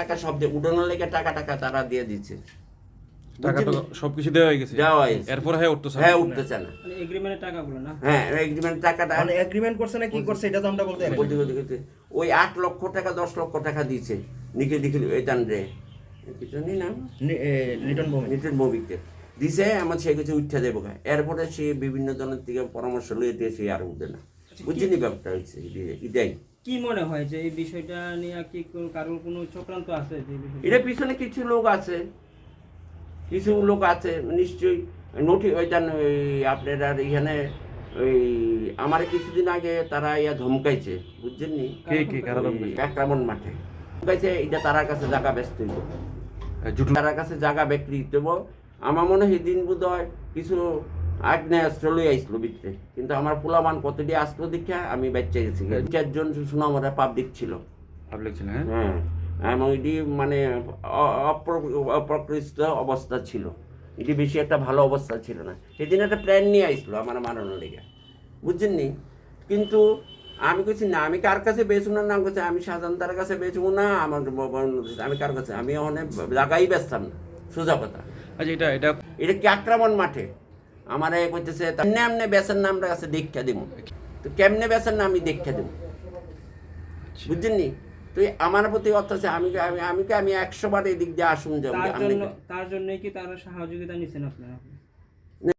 টাকা সব দিয়ে উঠানোর লেগে টাকা টাকা তারা দিয়ে দিচ্ছে। টাকা তো সবকিছু দেওয়া হয়ে গেছে। দেওয়া হয়েছে এরপর হ্যাঁ উঠতো হ্যাঁ উঠতেছে না। মানে এগ্রিমেন্টের টাকাগুলো না? হ্যাঁ টাকাটা মানে এগ্রিমেন্ট করছে না কি করছে এটা তো আমরা বলতে বলতে বলতে বলতে ওই আট লক্ষ টাকা দশ লক্ষ টাকা দিয়েছে নিখিল নিখিল এটান রে। কি জানি না? নি- এ, লিটন ভূমি দিছে আমার সে কিছু উঠতে দেবো। এরপরে সে বিভিন্ন জনের থেকে পরামর্শ দিয়ে সে আর উঠবে না। বুঝিনি ব্যাপারটা হয়েছে এটাই কি মনে হয় যে এই বিষয়টা নিয়ে কি কারোর কোনো চক্রান্ত আছে এটা পিছনে কিছু লোক আছে। কিছু লোক আছে নিশ্চয়ই নোটি ওইটান ওই আপনার আর এখানে ওই আমার কিছুদিন আগে তারা ইয়া ধমকাইছে বুঝছেন নি কে কে কারা লোক আক্রমণ মাঠে। ধমকাইছে এটা তারার কাছে জায়গা ব্যস্ত হইব। তারার কাছে জায়গা বিক্রি দেব আমার মনে হয় দিন বোধ হয় কিছু আগ্নেয়াস্ত্র লই আইসলো ভিতরে। কিন্তু আমার পোলামান কতটি আসলো দেখা আমি বাচ্চা গেছি। চারজন সুনামরা পাবলিক ছিল। পাবলিক ছিল হ্যাঁ? হ্যাঁ। এবং এটি মানে অপ্রকৃষ্ট অবস্থা ছিল। এটি বেশি একটা ভালো অবস্থা ছিল না। সেদিন একটা প্ল্যান নিয়ে আসলো আমার মারানোর লেগে। বুঝছেন নি কিন্তু আমি কইছি না আমি কার কাছে বেচবো না নাম করছি আমি সাধারণ তার কাছে বেচবো না আমার আমি কার কাছে? আমি ওখানে জায়গাই বেচতাম না। সোজা কথা। আচ্ছা এটা এটা এটা কি আক্রমণ মাঠে? আমার এ হইতেছে এমনি এমনি বেসের নামটা কাছে দীক্ষা দিব তো কেমনে বেসের নাম আমি দীক্ষা দেবো বুঝছেন নি তুই আমার প্রতি অত্যাচার আমি আমি আমি কি আমি একশো বার এদিক দিয়ে আসুন যাব? তার জন্য তার জন্যই কি তারা সহযোগিতা নিচ্ছেন আপনারা?